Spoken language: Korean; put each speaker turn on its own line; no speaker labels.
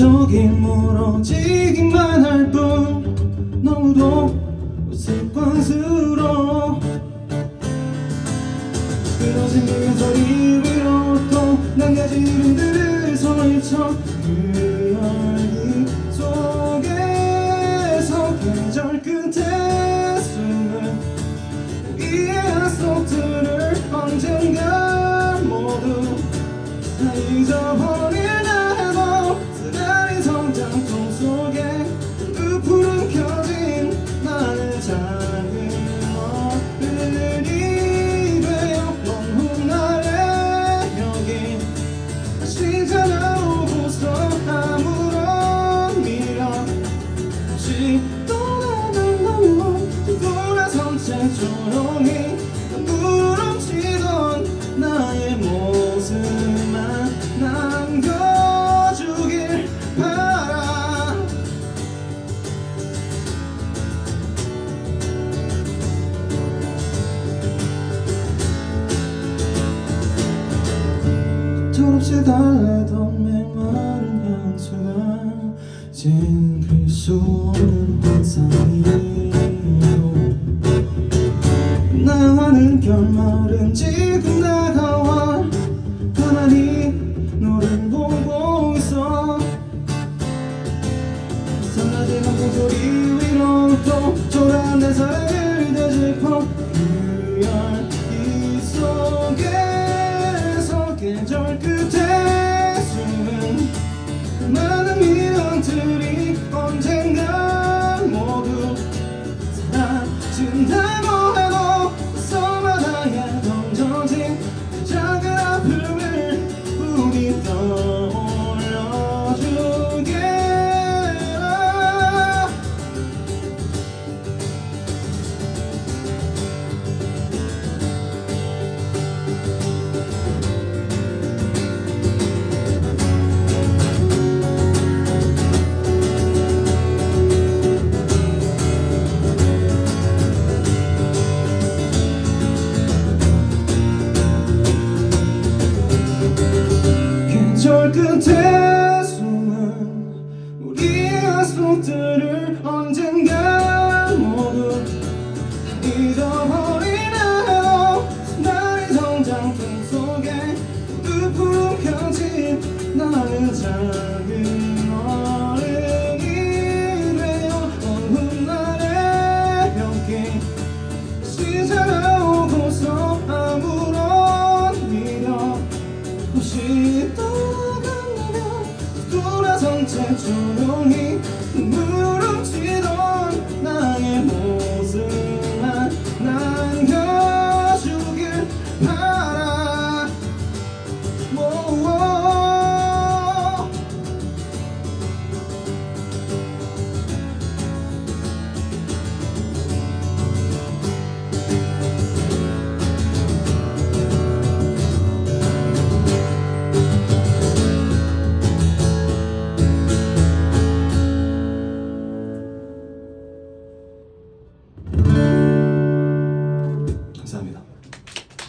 저기 무너지기만 할 뿐 너무도 습관스러워. 그러진 그의 소리 위로 또 남겨진 흔들을 손을 쳐. 조용히 누렁치던 나의 모습만 남겨주길 바라. 졸업시 달래던 메마른 향수가 진그 소원은 don't 혼자 조용히 물음질